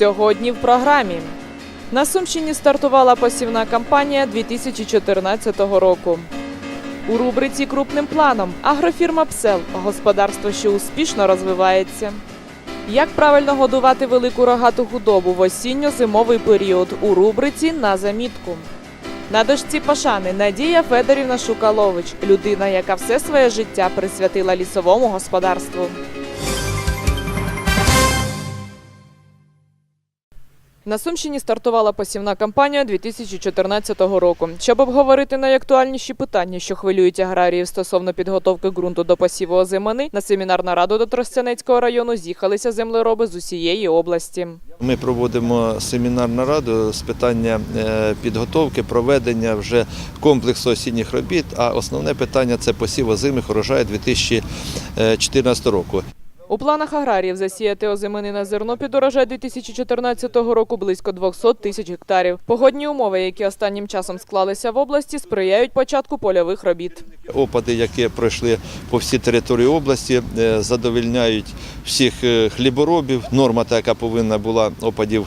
Сьогодні в програмі. На Сумщині стартувала посівна кампанія 2014 року. У рубриці крупним планом агрофірма Псел господарство, що успішно розвивається. Як правильно годувати велику рогату худобу в осінньо-зимовий період у рубриці на замітку. На дошці пошани Надія Федорівна Шукалович, людина, яка все своє життя присвятила лісовому господарству. На Сумщині стартувала посівна кампанія 2014 року. Щоб обговорити найактуальніші питання, що хвилюють аграріїв стосовно підготовки ґрунту до посіву озимини, на семінар нараду до Тростянецького району з'їхалися землероби з усієї області. Ми проводимо семінар нараду з питання е, підготовки, проведення вже комплексу осінніх робіт. А основне питання це посів озимих урожаю 2014 року. У планах аграріїв засіяти озимини на зерно під урожай 2014 року близько 200 тисяч гектарів. Погодні умови, які останнім часом склалися в області, сприяють початку польових робіт. Опади, які пройшли по всій території області, е, задовольняють всіх е, хліборобів. Норма, та, яка повинна була опадів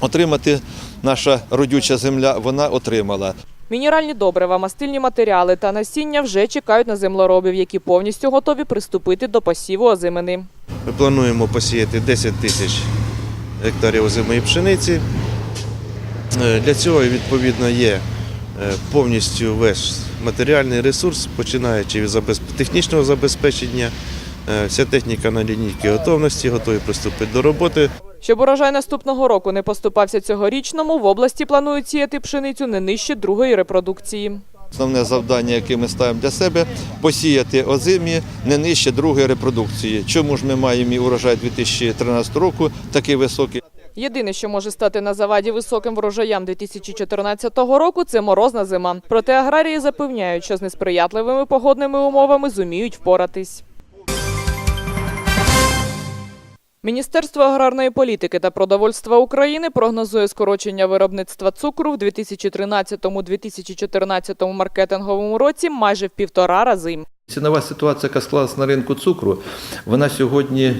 отримати, наша родюча земля, вона отримала. Мінеральні добрива, мастильні матеріали та насіння вже чекають на землеробів, які повністю готові приступити до посіву озимини. Ми плануємо посіяти 10 тисяч гектарів озимої пшениці. Е, Для цього відповідно є е, повністю весь матеріальний ресурс, починаючи від технічного забезпечення. Е, Вся техніка на лінійці готовності, готові приступити до роботи. Щоб урожай наступного року не поступався цьогорічному, в області планують сіяти пшеницю не нижче другої репродукції. Основне завдання, яке ми ставимо для себе, посіяти озимі не нижче другої репродукції. Чому ж ми маємо і урожай 2013 року такий високий? Єдине, що може стати на заваді високим врожаям 2014 року, це морозна зима. Проте аграрії запевняють, що з несприятливими погодними умовами зуміють впоратись. Міністерство аграрної політики та продовольства України прогнозує скорочення виробництва цукру в 2013-2014 маркетинговому році майже в півтора рази. Цінова ситуація, яка склалась на ринку цукру, вона сьогодні,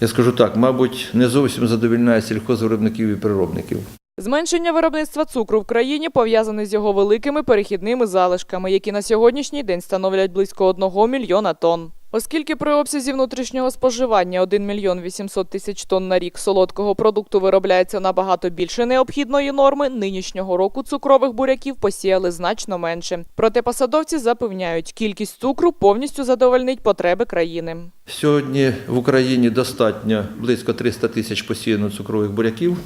я скажу так, мабуть, не зовсім задовільняє сільхозвиробників і переробників. Зменшення виробництва цукру в країні пов'язане з його великими перехідними залишками, які на сьогоднішній день становлять близько 1 мільйона тонн. Оскільки при обсязі внутрішнього споживання 1 мільйон 800 тисяч тонн на рік солодкого продукту виробляється набагато більше необхідної норми, нинішнього року цукрових буряків посіяли значно менше. Проте посадовці запевняють, кількість цукру повністю задовольнить потреби країни. Сьогодні в Україні достатньо близько 300 тисяч посіяно цукрових буряків.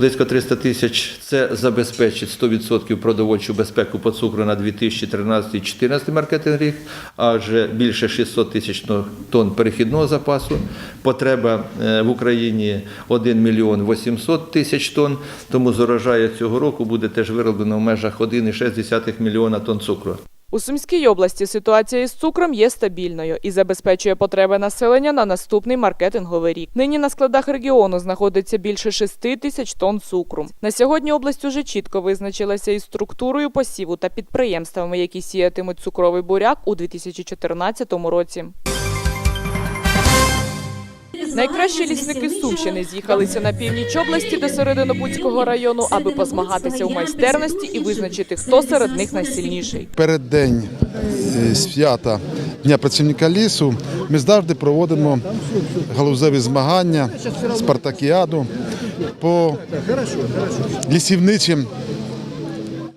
Близько 300 тисяч це забезпечить 100% продовольчу безпеку по цукру на 2013-2014 маркетинг рік, а вже більше 600 тисяч тонн перехідного запасу. Потреба е, в Україні 1 мільйон 800 тисяч тонн, тому з урожаю цього року буде теж вироблено в межах 1,6 мільйона тонн цукру. У Сумській області ситуація із цукром є стабільною і забезпечує потреби населення на наступний маркетинговий рік. Нині на складах регіону знаходиться більше 6 тисяч тонн цукру. На сьогодні область уже чітко визначилася із структурою посіву та підприємствами, які сіятимуть цукровий буряк у 2014 році. Найкращі лісники Сумщини з'їхалися на північ області до Серединобудського району, аби позмагатися у майстерності і визначити, хто серед них найсильніший. Переддень е, свята Дня працівника лісу. Ми завжди проводимо галузеві змагання, спартакіаду по лісівничим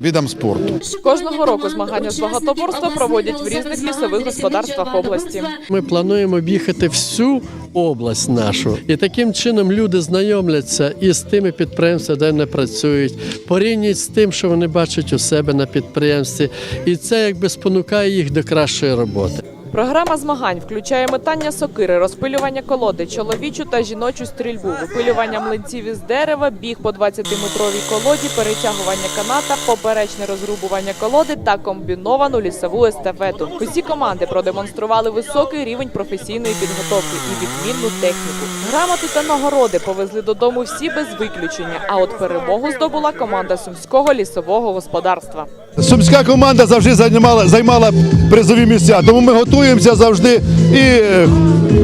видам спорту. Кожного року змагання з багатоборства проводять в різних лісових господарствах області. Ми плануємо об'їхати всю область нашу, і таким чином люди знайомляться із тими підприємствами, де вони працюють, порівнюють з тим, що вони бачать у себе на підприємстві, і це якби спонукає їх до кращої роботи. Програма змагань включає метання сокири, розпилювання колоди, чоловічу та жіночу стрільбу, випилювання млинців із дерева, біг по 20-метровій колоді, перетягування каната, поперечне розрубування колоди та комбіновану лісову естафету. Усі команди продемонстрували високий рівень професійної підготовки і відмінну техніку. Грамоти та нагороди повезли додому всі без виключення. А от перемогу здобула команда сумського лісового господарства. Сумська команда завжди займала, займала призові місця, тому ми готуємося завжди і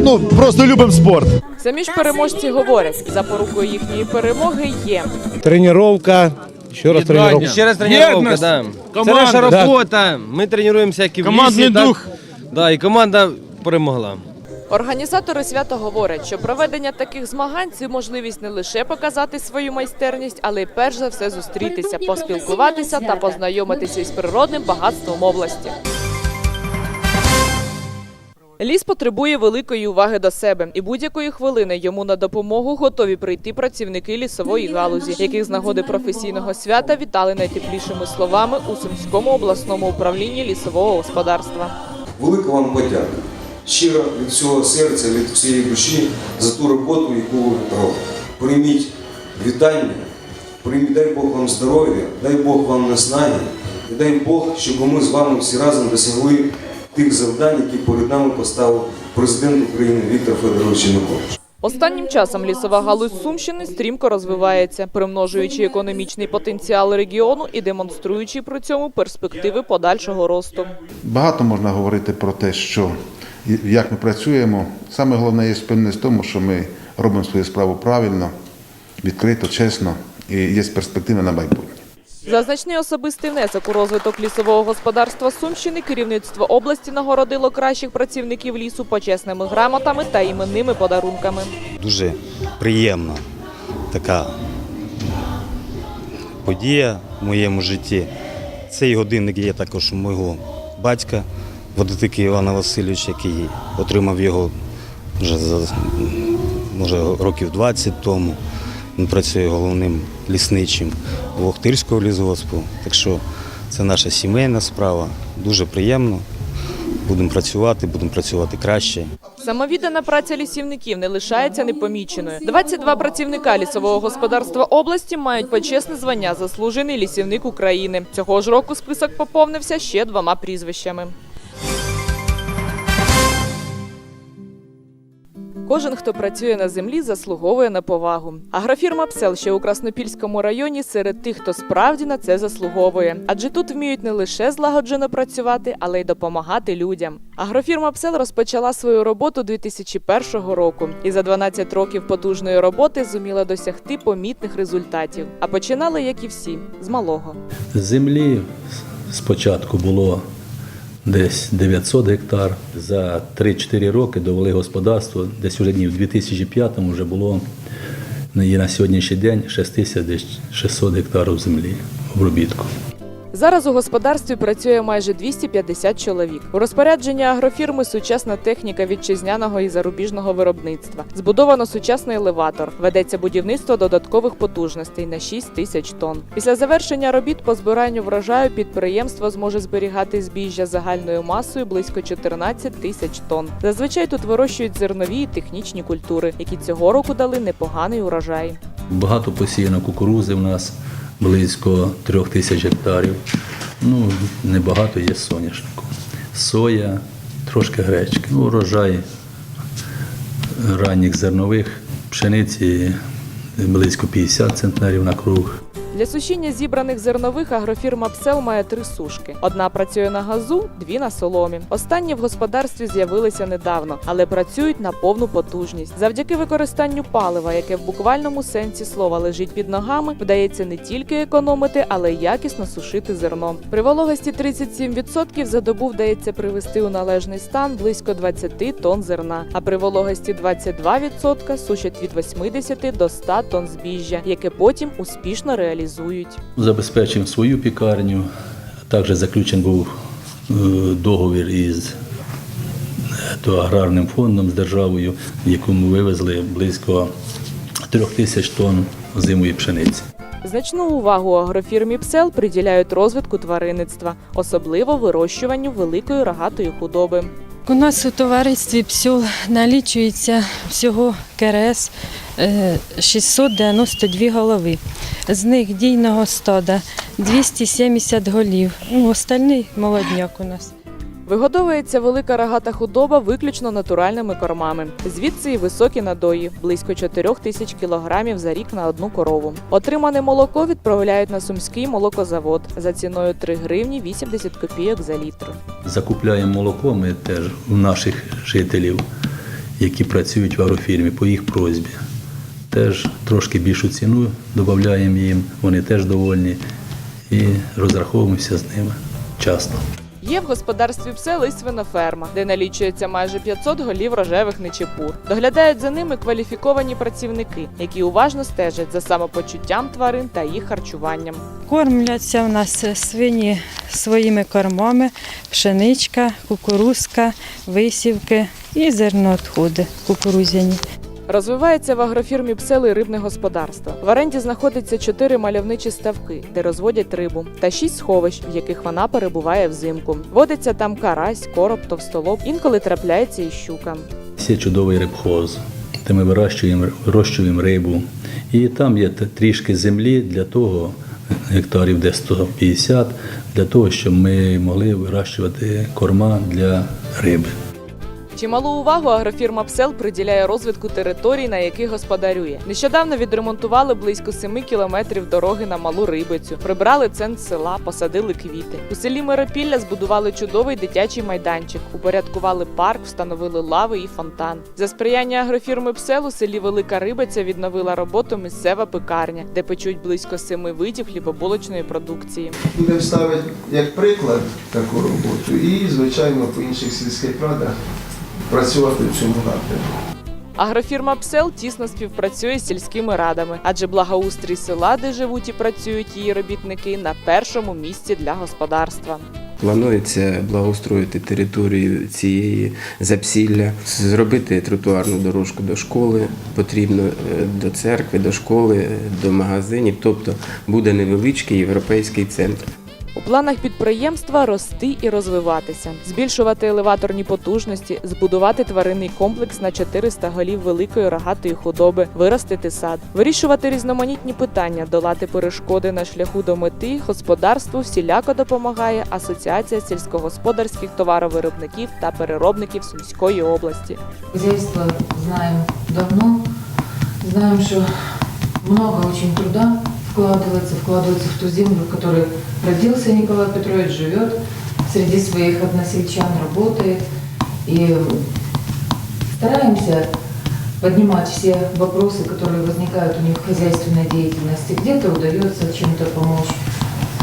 ну, просто любимо спорт. Самі ж переможці говорять, запорукою їхньої перемоги є Тренировка. Ще раз тренировка. Ще раз тренування, да. Це наша робота. Ми тренуємося як і в Командний лісі, так. дух. Да, і команда перемогла. Організатори свята говорять, що проведення таких змагань це можливість не лише показати свою майстерність, але й перш за все зустрітися, поспілкуватися та познайомитися із природним багатством області. Ліс потребує великої уваги до себе, і будь-якої хвилини йому на допомогу готові прийти працівники лісової галузі, яких з нагоди професійного свята вітали найтеплішими словами у Сумському обласному управлінні лісового господарства. Велика вам подяка. Щиро від всього серця, від всієї душі за ту роботу, яку ви робите. Прийміть вітання, прийміть, дай Бог вам здоров'я, дай Бог вам наснаги, і дай Бог, щоб ми з вами всі разом досягли тих завдань, які перед нами поставив президент України Віктор Федорович Янукович. Останнім часом лісова галузь Сумщини стрімко розвивається, примножуючи економічний потенціал регіону і демонструючи при цьому перспективи подальшого росту. Багато можна говорити про те, що як ми працюємо. Саме головне є впевненість в тому, що ми робимо свою справу правильно, відкрито, чесно і є перспективи на майбутнє. За значний особистий внесок у розвиток лісового господарства Сумщини керівництво області нагородило кращих працівників лісу почесними грамотами та іменними подарунками. Дуже приємна така подія в моєму житті. Цей годинник є також мого батька, водотики Івана Васильовича, який отримав його вже за може, років 20 тому. Він працює головним лісничим в Охтирського лісгоспу. Так що це наша сімейна справа. Дуже приємно. Будемо працювати, будемо працювати краще. Самовіддана праця лісівників не лишається непоміченою. 22 працівника лісового господарства області мають почесне звання заслужений лісівник України. Цього ж року список поповнився ще двома прізвищами. Кожен, хто працює на землі, заслуговує на повагу. Агрофірма Псел, що у Краснопільському районі, серед тих, хто справді на це заслуговує. Адже тут вміють не лише злагоджено працювати, але й допомагати людям. Агрофірма Псел розпочала свою роботу 2001 року і за 12 років потужної роботи зуміла досягти помітних результатів. А починали, як і всі, з малого. Землі спочатку було десь 900 гектар. За 3-4 роки довели господарство, десь уже днів в 2005-му вже було і на сьогоднішній день 6600 гектарів землі обробітку. Зараз у господарстві працює майже 250 чоловік. У розпорядженні агрофірми сучасна техніка вітчизняного і зарубіжного виробництва. Збудовано сучасний елеватор. Ведеться будівництво додаткових потужностей на 6 тисяч тонн. Після завершення робіт по збиранню врожаю підприємство зможе зберігати збіжжя загальною масою близько 14 тисяч тонн. Зазвичай тут вирощують зернові і технічні культури, які цього року дали непоганий урожай. Багато посіяно кукурузи в нас, близько трьох тисяч гектарів. Ну, небагато є соняшнику. Соя, трошки гречки. Ну, урожай ранніх зернових, пшениці близько 50 центнерів на круг. Для сушіння зібраних зернових агрофірма Псел має три сушки. Одна працює на газу, дві на соломі. Останні в господарстві з'явилися недавно, але працюють на повну потужність. Завдяки використанню палива, яке в буквальному сенсі слова лежить під ногами, вдається не тільки економити, але й якісно сушити зерно. При вологості 37% за добу вдається привести у належний стан близько 20 тонн зерна, а при вологості 22% сушать від 80 до 100 тонн збіжжя, яке потім успішно реалізують. Забезпечимо свою пікарню. Також заключений був е, договір із то аграрним фондом з державою, в якому вивезли близько трьох тисяч тонн зимої пшениці. Значну увагу агрофірмі Псел приділяють розвитку тваринництва, особливо вирощуванню великої рогатої худоби. У нас у товаристві ПСЮЛ налічується всього КРС е, 692 голови. З них дійного стада 270 голів. Ну, остальний молодняк у нас. Вигодовується велика рогата худоба виключно натуральними кормами. Звідси і високі надої близько 4 тисяч кілограмів за рік на одну корову. Отримане молоко відправляють на сумський молокозавод за ціною 3 гривні 80 копійок за літр. Закупляємо молоко ми теж у наших жителів які працюють в агрофірмі по їх просьбі. Теж трошки більшу ціну додаємо їм, вони теж довольні і розраховуємося з ними часто. Є в господарстві псел і свиноферма, де налічується майже 500 голів рожевих нечепур. Доглядають за ними кваліфіковані працівники, які уважно стежать за самопочуттям тварин та їх харчуванням. Кормляться в нас свині своїми кормами, пшеничка, кукурузка, висівки і зерноотходи кукурузяні. Розвивається в агрофірмі псели рибне господарство. В оренді знаходиться чотири мальовничі ставки, де розводять рибу, та шість сховищ, в яких вона перебуває взимку. Водиться там карась, короб, товстолоб, інколи трапляється і щука. Є чудовий рибхоз, де ми вирощуємо, вирощуємо рибу. І там є трішки землі для того, гектарів де 150, для того, щоб ми могли вирощувати корма для риби. Чималу увагу агрофірма Псел приділяє розвитку територій, на яких господарює. Нещодавно відремонтували близько 7 кілометрів дороги на малу рибицю, прибрали центр села, посадили квіти. У селі Миропілля збудували чудовий дитячий майданчик, упорядкували парк, встановили лави і фонтан. За сприяння агрофірми Псел у селі Велика Рибиця відновила роботу місцева пекарня, де печуть близько семи видів хлібобулочної продукції. Будемо ставити як приклад таку роботу і, звичайно, по інших сільських радах працювати в цьому напрямку. Агрофірма Псел тісно співпрацює з сільськими радами, адже благоустрій села, де живуть і працюють її робітники, на першому місці для господарства. Планується благоустроїти територію цієї запсілля, зробити тротуарну дорожку до школи, потрібно е, до церкви, до школи, е, до магазинів, тобто буде невеличкий європейський центр. У планах підприємства рости і розвиватися, збільшувати елеваторні потужності, збудувати тваринний комплекс на 400 голів великої рогатої худоби, виростити сад, вирішувати різноманітні питання, долати перешкоди на шляху до мети. Господарству всіляко допомагає Асоціація сільськогосподарських товаровиробників та переробників Сумської області. Хозяйство знаем давно, знаем, что много очень труда вкладывается, вкладывается в ту землю, в которой родился Николай Петрович, живет, среди своих односельчан работает. И стараемся поднимать все вопросы, которые возникают у них в хозяйственной деятельности. Где-то удается чем-то помочь.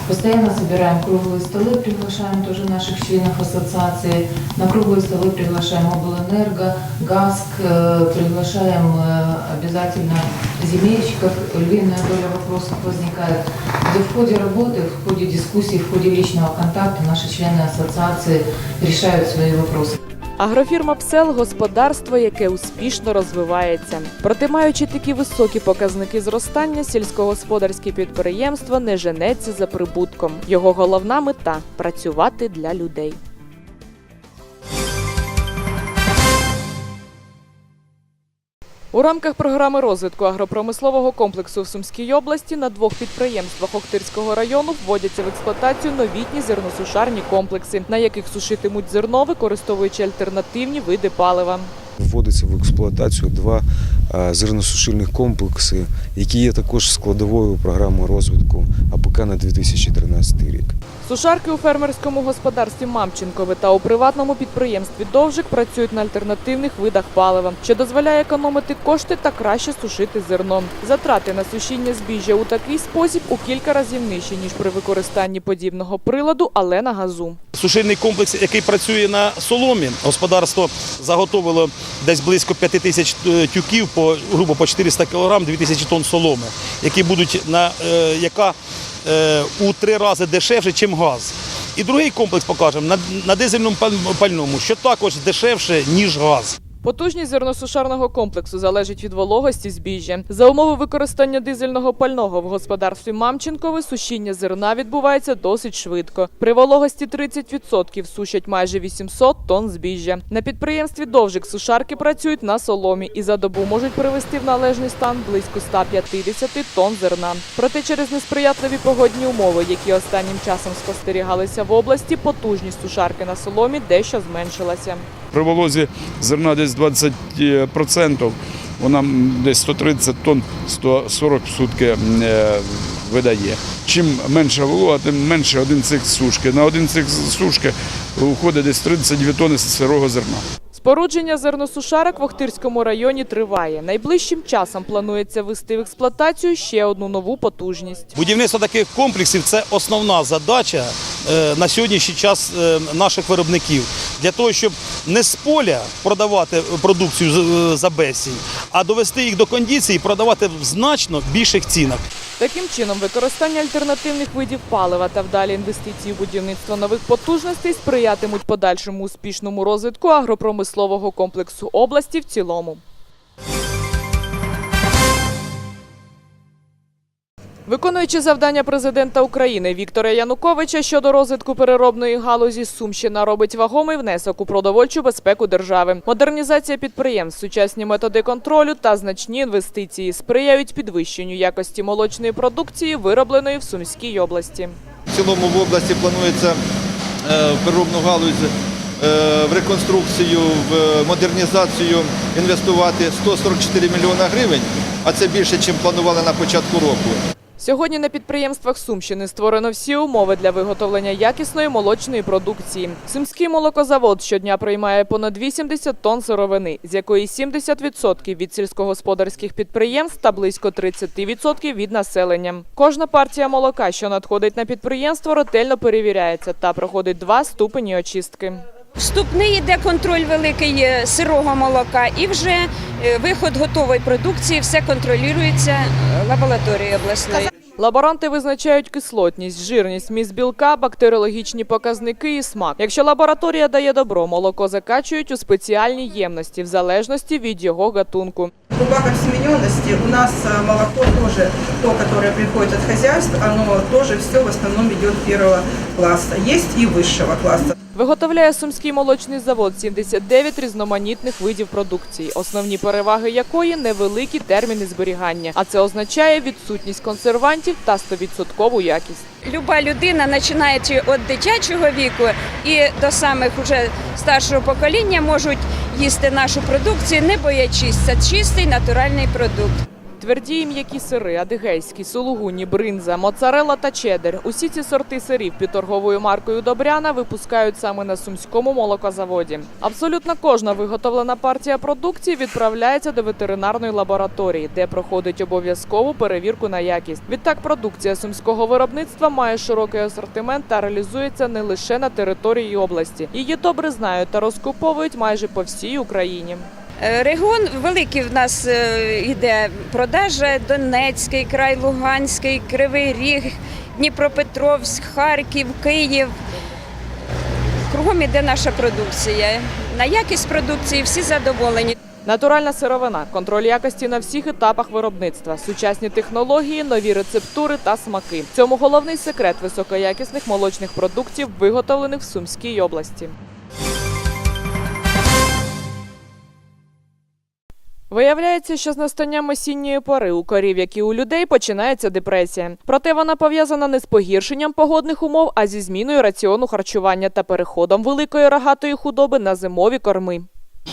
Постоянно собираем круглые столы, приглашаем тоже наших членов ассоциации. На круглые столы приглашаем облэнерго, ГАСК, э, приглашаем э, обязательно земельщиков. Львиная доля вопросов возникает, где в ходе работы, в ходе дискуссий, в ходе личного контакта наши члены ассоциации решают свои вопросы. Агрофірма Псел господарство, яке успішно розвивається. Проте, маючи такі високі показники зростання, сільськогосподарське підприємство не женеться за прибутком. Його головна мета працювати для людей. У рамках програми розвитку агропромислового комплексу в Сумській області на двох підприємствах Охтирського району вводяться в експлуатацію новітні зерносушарні комплекси, на яких сушитимуть зерно, використовуючи альтернативні види палива. Вводиться в експлуатацію два е, зерносушильних комплекси, які є також складовою програми розвитку АПК на 2013 рік. Сушарки у фермерському господарстві Мамченкове та у приватному підприємстві Довжик працюють на альтернативних видах палива, що дозволяє економити кошти та краще сушити зерно. Затрати на сушіння збіжжя у такий спосіб у кілька разів нижчі, ніж при використанні подібного приладу, але на газу. Сушильний комплекс, який працює на соломі. Господарство заготовило десь близько 5 тисяч е, тюків по грубо по 400 кг, 2 тисячі тонн соломи, які будуть на е, яка е, у три рази дешевше, ніж газ. І другий комплекс покажемо на, на дизельному пальному, що також дешевше, ніж газ. Потужність зерносушарного комплексу залежить від вологості збіжжя. За умови використання дизельного пального в господарстві Мамченкове сушіння зерна відбувається досить швидко. При вологості 30% сушать майже 800 тонн збіжжя. На підприємстві Довжик сушарки працюють на соломі і за добу можуть привести в належний стан близько 150 тонн зерна. Проте через несприятливі погодні умови, які останнім часом спостерігалися в області, потужність сушарки на соломі дещо зменшилася. При волозі зерна десь 20%, вона десь 130 тонн 140 в сутки е, видає. Чим менша волога, тим менше один цих сушки. На один цих сушки уходить десь 32 тонни сирого зерна. Спорудження зерносушарок в Охтирському районі триває. Найближчим часом планується ввести в експлуатацію ще одну нову потужність. Будівництво таких комплексів це основна задача е, на сьогоднішній час е, наших виробників для того, щоб не з поля продавати продукцію е, за безцінь, а довести їх до кондиції і продавати в значно більших цінах. Таким чином, використання альтернативних видів палива та вдалі інвестиції в будівництво нових потужностей сприятимуть подальшому успішному розвитку агропромислового комплексу області в цілому. Виконуючи завдання президента України Віктора Януковича щодо розвитку переробної галузі, Сумщина робить вагомий внесок у продовольчу безпеку держави. Модернізація підприємств, сучасні методи контролю та значні інвестиції сприяють підвищенню якості молочної продукції, виробленої в Сумській області. В цілому в області планується е, переробну галузь в реконструкцію, в модернізацію інвестувати 144 мільйона гривень, а це більше, ніж планували на початку року. Сьогодні на підприємствах Сумщини створено всі умови для виготовлення якісної молочної продукції. Сумський молокозавод щодня приймає понад 80 тонн сировини, з якої 70% від сільськогосподарських підприємств та близько 30% від населення. Кожна партія молока, що надходить на підприємство, ретельно перевіряється та проходить два ступені очистки. Вступний йде контроль великий е, сирого молока, і вже е, виход готової продукції все контролюється е, лабораторією обласної. Лаборанти визначають кислотність, жирність, міст білка, бактеріологічні показники і смак. Якщо лабораторія дає добро, молоко закачують у спеціальні ємності в залежності від його гатунку. По бакосемененности у нас молоко тоже, то, которое приходит от хозяйств, оно тоже все в основном идет первого класса. Есть и высшего класса. Виготовляє Сумський молочний завод 79 різноманітних видів продукції, основні переваги якої невеликі терміни зберігання. А це означає відсутність консервантів та 100% якість. Люба людина, починаючи від дитячого віку і до самих уже старшого покоління, можуть їсти нашу продукцію, не боячись. Це чистий натуральний продукт. Тверді і м'які сири, адигейські, сулугуні, бринза, моцарелла та чеддер. Усі ці сорти сирів під торговою маркою Добряна випускають саме на сумському молокозаводі. Абсолютно кожна виготовлена партія продукції відправляється до ветеринарної лабораторії, де проходить обов'язкову перевірку на якість. Відтак, продукція сумського виробництва має широкий асортимент та реалізується не лише на території області. Її добре знають та розкуповують майже по всій Україні. Е, Регіон великий в нас е, йде продажа Донецький край, Луганський, Кривий Ріг, Дніпропетровськ, Харків, Київ. Кругом іде наша продукція. На якість продукції всі задоволені. Натуральна сировина, контроль якості на всіх етапах виробництва, сучасні технології, нові рецептури та смаки. В цьому головний секрет високоякісних молочних продуктів, виготовлених в Сумській області. Виявляється, що з настанням осінньої пори у корів, як і у людей, починається депресія. Проте вона пов'язана не з погіршенням погодних умов, а зі зміною раціону харчування та переходом великої рогатої худоби на зимові корми.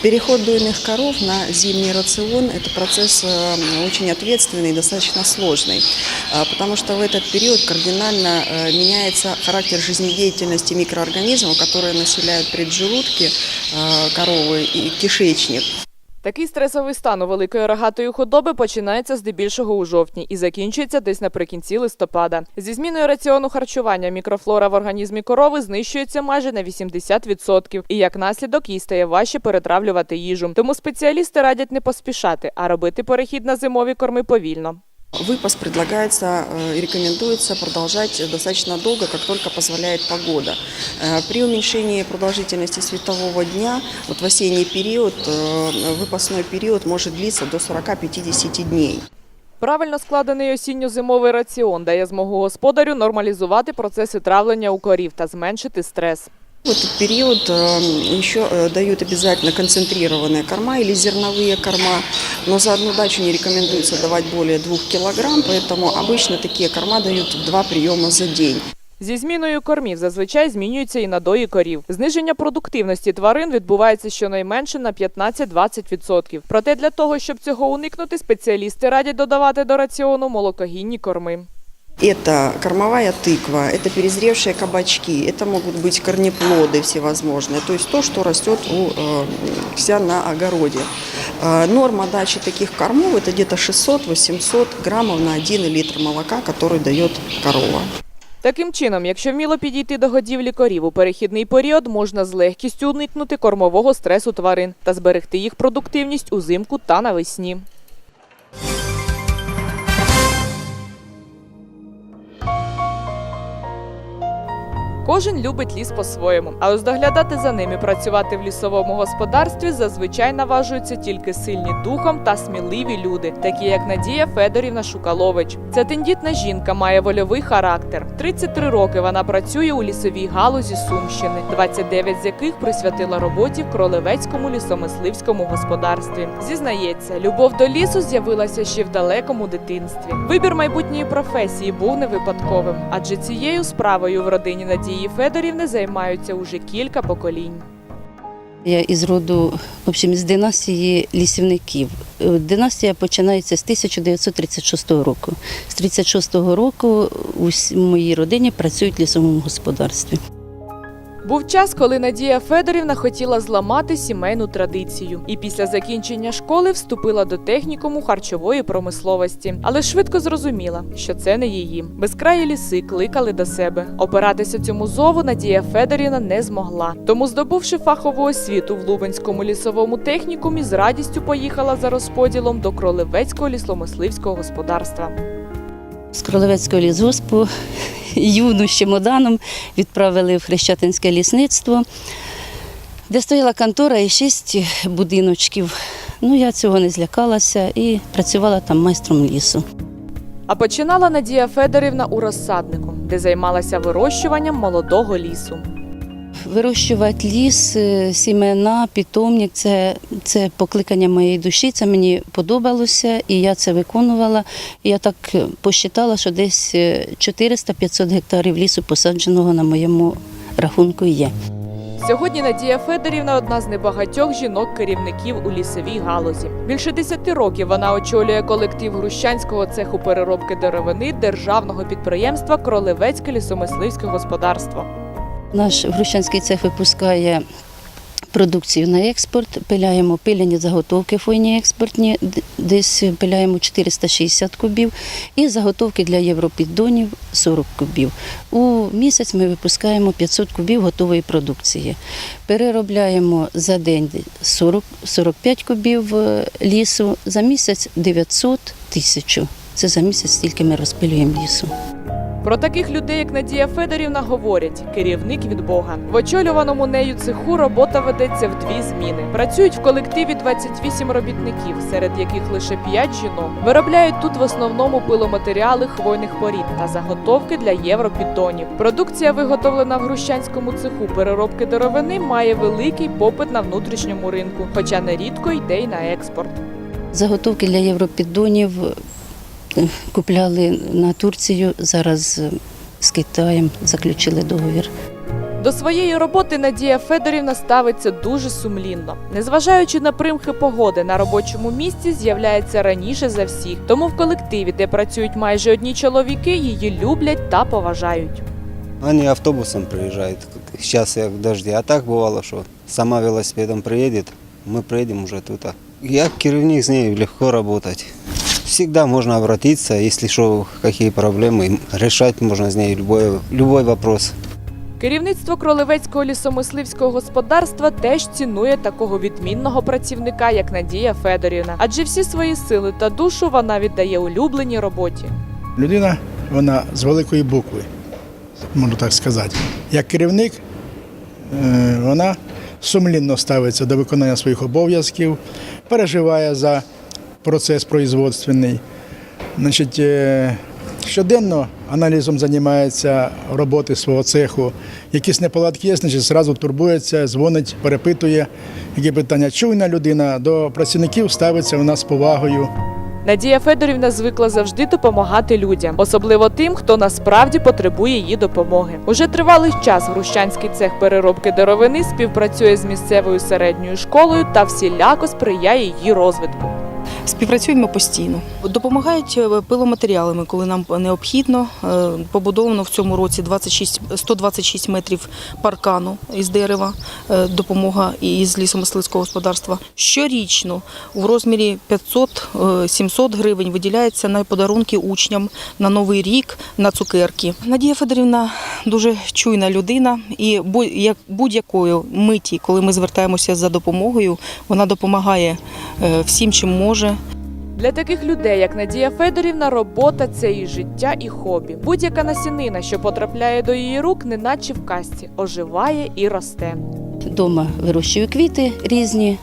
Переход дойных коров на зимний рацион – это процесс э, очень ответственный и достаточно сложный, а, потому что в этот период кардинально э, меняется характер жизнедеятельности микроорганизмов, которые населяют преджелудки э, коровы и кишечник. Такий стресовий стан у великої рогатої худоби починається здебільшого у жовтні і закінчується десь наприкінці листопада. Зі зміною раціону харчування мікрофлора в організмі корови знищується майже на 80%, і як наслідок їй стає важче перетравлювати їжу. Тому спеціалісти радять не поспішати, а робити перехід на зимові корми повільно. Выпас предлагается э, и рекомендуется продолжать достаточно долго, как только позволяет погода. Э, При уменьшении продолжительности светового дня, вот в осенний период, э, выпасной период может длиться до 40-50 дней. Правильно складений осінньо-зимовий раціон дає змогу господарю нормалізувати процеси травлення у корів та зменшити стрес. В этот период э, еще э, дают обязательно концентрированные корма или зерновые корма, но за одну дачу не рекомендуется давать более 2 килограмм, поэтому обычно такие корма дают два приема за день. Зі зміною кормів зазвичай змінюються і надої корів. Зниження продуктивності тварин відбувається щонайменше на 15-20%. Проте для того, щоб цього уникнути, спеціалісти радять додавати до раціону молокогінні корми. Это кормовая тыква, это перезревшие кабачки, это могут быть корнеплоды всевозможные, то есть то, что растет у э, вся на огороде. Э, Норма дачи таких кормов это где-то 600-800 граммов на 1 литр молока, который дает корова. Таким чином, якщо вміло підійти до годівлі корів у перехідний період, можна з легкістю уникнути кормового стресу тварин та зберегти їх продуктивність узимку та навесні. Кожен любить ліс по-своєму, а ось доглядати за ним і працювати в лісовому господарстві зазвичай наважуються тільки сильні духом та сміливі люди, такі як Надія Федорівна Шукалович. Ця тендітна жінка має вольовий характер. 33 роки вона працює у лісовій галузі Сумщини, 29 з яких присвятила роботі в кролевецькому лісомисливському господарстві. Зізнається, любов до лісу з'явилася ще в далекому дитинстві. Вибір майбутньої професії був не випадковим, адже цією справою в родині Надії Федорівни займаються уже кілька поколінь. Я із роду, в общем, з династії лісівників. Е, Династія починається з 1936 року. З 1936 року у моїй родині працюють в лісовому господарстві. Був час, коли Надія Федорівна хотіла зламати сімейну традицію, і після закінчення школи вступила до технікуму харчової промисловості, але швидко зрозуміла, що це не її. Безкраї ліси кликали до себе. Опиратися цьому зову Надія Федорівна не змогла. Тому, здобувши фахову освіту в Лубенському лісовому технікумі, з радістю поїхала за розподілом до Кролевецького лісомисливського господарства. З Кролевецького лісгоспу юну з чемоданом відправили в Хрещатинське лісництво, де стояла контора і шість будиночків. Ну, я цього не злякалася і працювала там майстром лісу. А починала Надія Федорівна у розсаднику, де займалася вирощуванням молодого лісу. Вирощувати ліс, е, сімена, питомник це, це покликання моєї душі. Це мені подобалося, і я це виконувала. Я так е, посчитала, що десь е, 400-500 гектарів лісу посадженого на моєму рахунку є. Сьогодні Надія Федорівна одна з небагатьох жінок-керівників у лісовій галузі. Більше 10 років вона очолює колектив Грущанського цеху переробки деревини державного підприємства Кролевецьке лісомисливське господарство. Наш Грущанський цех випускає продукцію на експорт, пиляємо пиляні заготовки фойні експортні, десь пиляємо 460 кубів, і заготовки для європіддонів 40 кубів. У місяць ми випускаємо 500 кубів готової продукції. Переробляємо за день 40, 45 кубів е, лісу, за місяць 900 тисячу. Це за місяць стільки ми розпилюємо лісу. Про таких людей, як Надія Федорівна, говорять керівник від Бога. В очолюваному нею цеху робота ведеться в дві зміни. Працюють в колективі 28 робітників, серед яких лише 5 жінок. Виробляють тут в основному пиломатеріали хвойних порід та заготовки для європіддонів. Продукція, виготовлена в грущанському цеху переробки деревини, має великий попит на внутрішньому ринку, хоча нерідко йде й на експорт. Заготовки для європіддонів купляли на Турцію. Зараз е, з Китаєм заключили договір. До своєї роботи Надія Федорівна ставиться дуже сумлінно. Незважаючи на примхи погоди на робочому місці, з'являється раніше за всіх. Тому в колективі, де працюють майже одні чоловіки, її люблять та поважають. Они автобусом приезжают. Сейчас я в дожде. А так бывало, что сама велосипедом приедет, мы приедем уже тут. Я керівник з нею легко работать. Всегда можно обратиться, если что, какие проблемы, решать можно с ней любой, любой вопрос. Керівництво Кролевецького лісомисливського господарства теж цінує такого відмінного працівника, як Надія Федорівна, адже всі свої сили та душу вона віддає улюбленій роботі. Людина, вона з великої букви, можна так сказати. Як керівник, е, вона сумлінно ставиться до виконання своїх обов'язків, переживає за процес производственний. Значить, е, щоденно аналізом займається роботи свого цеху. Якісь неполадки є, значить, зразу турбується, дзвонить, перепитує, які питання. Чуйна людина до працівників ставиться вона з повагою. Надія Федорівна звикла завжди допомагати людям, особливо тим, хто насправді потребує її допомоги. Уже тривалий час Грущанський цех переробки деревини співпрацює з місцевою середньою школою та всіляко сприяє її розвитку. Співпрацюємо постійно. Допомагають е, пиломатеріалами, коли нам необхідно. Е, Побудовано в цьому році 26, 126 метрів паркану із дерева, е, допомога із лісомисливського господарства. Щорічно в розмірі 500-700 гривень виділяється на подарунки учням на Новий рік, на цукерки. Надія Федорівна дуже чуйна людина, і бу- як будь-якої миті, коли ми звертаємося за допомогою, вона допомагає всім, чим може. Для таких людей, як Надія Федорівна, робота це і життя, і хобі. Будь-яка насінина, що потрапляє до її рук, неначе в касті, оживає і росте. Дома вирощую квіти різні.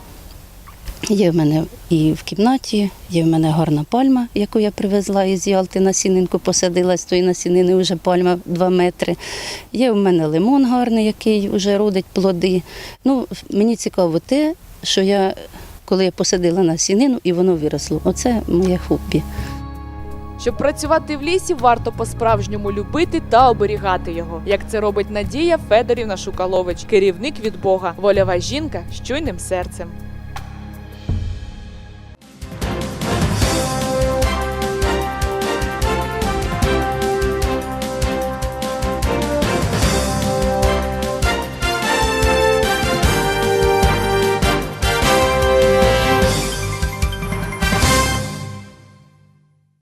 Є в мене і в кімнаті, є в мене гарна пальма, яку я привезла із Ялти насінинку, посадила з тої насінини вже пальма 2 метри. Є в мене лимон гарний, який вже родить плоди. Ну, мені цікаво те, що я, коли я посадила на сінину і воно виросло. Оце моє хобі. Щоб працювати в лісі, варто по-справжньому любити та оберігати його, як це робить Надія Федорівна Шукалович, керівник від Бога, вольова жінка з чуйним серцем.